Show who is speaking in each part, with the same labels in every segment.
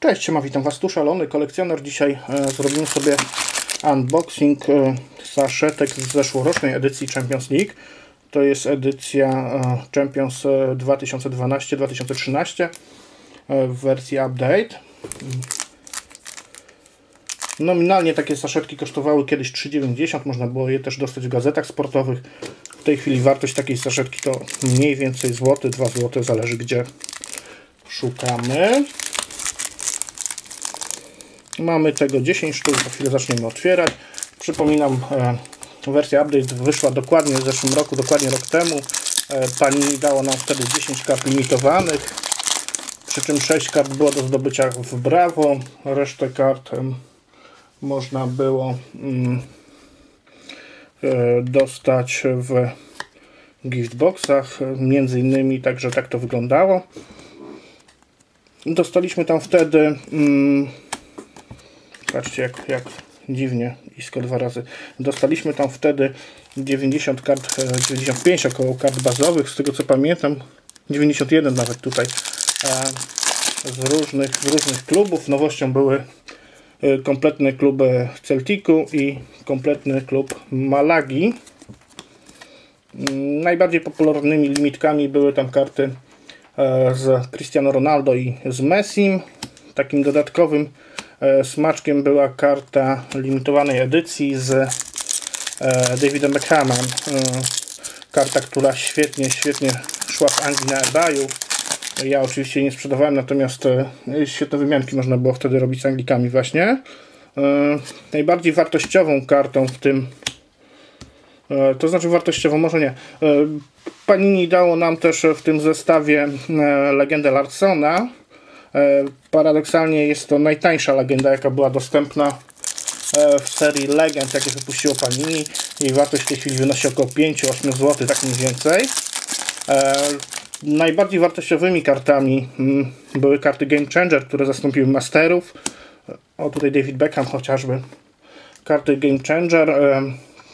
Speaker 1: Cześć, ma witam Was tu, szalony kolekcjoner. Dzisiaj e, zrobimy sobie unboxing e, saszetek z zeszłorocznej edycji Champions League. To jest edycja e, Champions 2012-2013 e, w wersji update. Nominalnie takie saszetki kosztowały kiedyś 3,90, można było je też dostać w gazetach sportowych. W tej chwili wartość takiej saszetki to mniej więcej złoty, 2 zł, zależy gdzie szukamy. Mamy tego 10 sztuk, za chwilę zaczniemy otwierać. Przypominam, e, wersja update wyszła dokładnie w zeszłym roku, dokładnie rok temu. E, pani dało nam wtedy 10 kart limitowanych, przy czym 6 kart było do zdobycia w Bravo, resztę kart można było mm, e, dostać w giftboxach, między innymi, także tak to wyglądało. Dostaliśmy tam wtedy mm, Patrzcie jak, jak dziwnie, isko dwa razy. Dostaliśmy tam wtedy 90 kart, 95 e, około kart bazowych, z tego co pamiętam, 91 nawet tutaj e, z różnych, z różnych klubów. Nowością były e, kompletne kluby Celticu i kompletny klub Malagi. Mm, najbardziej popularnymi limitkami były tam karty z Cristiano Ronaldo i z Messim. Takim dodatkowym smaczkiem była karta limitowanej edycji z e, Davidem Beckhamem. E, karta, która świetnie, świetnie szła w Anglii na eBayu. Ja oczywiście nie sprzedawałem, natomiast świetne wymianki można było wtedy robić z Anglikami właśnie. Najbardziej wartościową kartą w tym to znaczy wartościową, może nie. Panini dało nam też w tym zestawie legendę Larsona E, paradoksalnie jest to najtańsza legenda, jaka była dostępna e, w serii Legend, jakie wypuściło Panini. Jej wartość w tej chwili wynosi około 5-8 zł, tak mniej więcej. E, najbardziej wartościowymi kartami mm, były karty Game Changer, które zastąpiły Masterów. O, tutaj David Beckham chociażby. Karty Game Changer.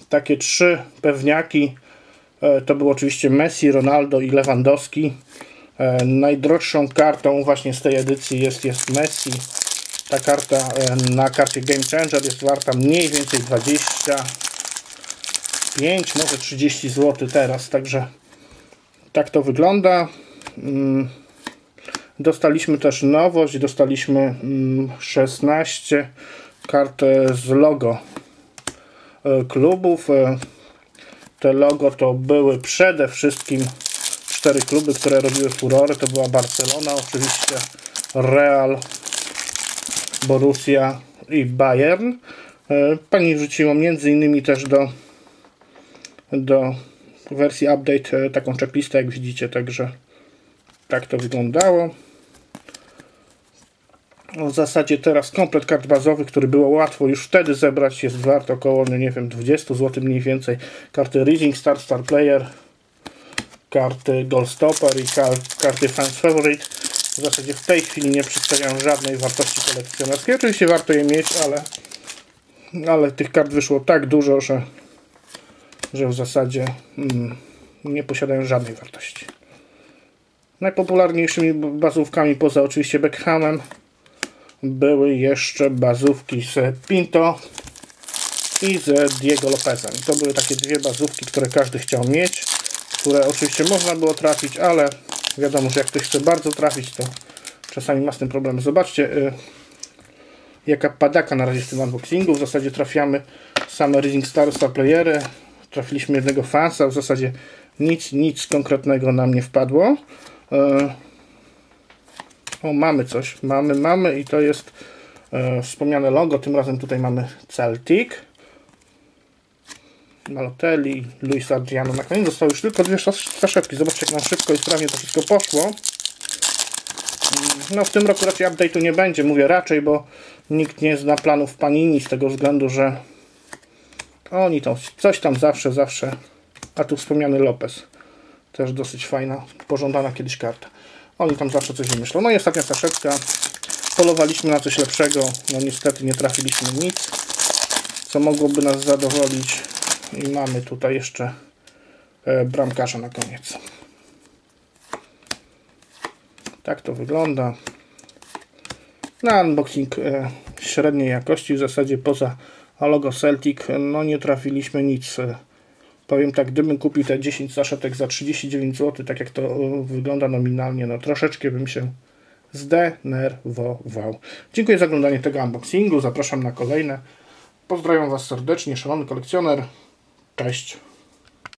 Speaker 1: Takie trzy pewniaki to był oczywiście Messi, Ronaldo i Lewandowski. E, najdroższą kartą właśnie z tej edycji jest, jest Messi. Ta karta e, na karcie Game Changer jest warta mniej więcej 25, może 30 zł teraz, także tak to wygląda. Mm, dostaliśmy też nowość, dostaliśmy 16 mm, kart e, z logo klubów. Te logo to były przede wszystkim cztery kluby, które robiły furory. To była Barcelona, oczywiście Real, Borussia i Bayern. E, pani wrzuciła między innymi też do, do wersji update e, taką checklistę, jak widzicie, także tak to wyglądało. W zasadzie teraz komplet kart bazowych, który było łatwo już wtedy zebrać, jest wart około, no nie wiem, 20 zł mniej więcej. Karty Rising Star, Star Player, karty Goldstopper i karty Fans Favorite. W zasadzie w tej chwili nie przedstawiają żadnej wartości kolekcjonerskiej. Oczywiście warto je mieć, ale, ale tych kart wyszło tak dużo, że, że w zasadzie mm, nie posiadają żadnej wartości. Najpopularniejszymi bazówkami poza oczywiście Beckhamem były jeszcze bazówki z Pinto i z Diego Lopezem. To były takie dwie bazówki, które każdy chciał mieć które oczywiście można było trafić, ale wiadomo, że jak ktoś chce bardzo trafić, to czasami ma z tym problem. Zobaczcie, y, jaka padaka na razie w tym unboxingu. W zasadzie trafiamy same Rising Star, Playery. Trafiliśmy jednego fansa, w zasadzie nic, nic konkretnego nam nie wpadło. Y, o, mamy coś. Mamy, mamy i to jest y, wspomniane logo. Tym razem tutaj mamy Celtic. Malotelli, Luis Adriano. Na koniec zostały już tylko dwie saszetki. Zobaczcie, jak nam szybko i sprawnie to wszystko poszło. No w tym roku raczej update'u nie będzie, mówię raczej, bo nikt nie zna planów Panini z tego względu, że oni to coś tam zawsze, zawsze. A tu wspomniany Lopez. Też dosyć fajna, pożądana kiedyś karta. Oni tam zawsze coś wymyślą. No i ostatnia saszetka. Polowaliśmy na coś lepszego. No niestety nie trafiliśmy nic, co mogłoby nas zadowolić. I mamy tutaj jeszcze e, bramkarza na koniec. Tak to wygląda. na unboxing e, średniej jakości, w zasadzie poza logo Celtic, no nie trafiliśmy nic. E, powiem tak, gdybym kupił te 10 zaszetek za 39 zł, tak jak to e, wygląda nominalnie, no troszeczkę bym się zdenerwował. Dziękuję za oglądanie tego unboxingu, zapraszam na kolejne. Pozdrawiam Was serdecznie, szalony kolekcjoner. Cześć.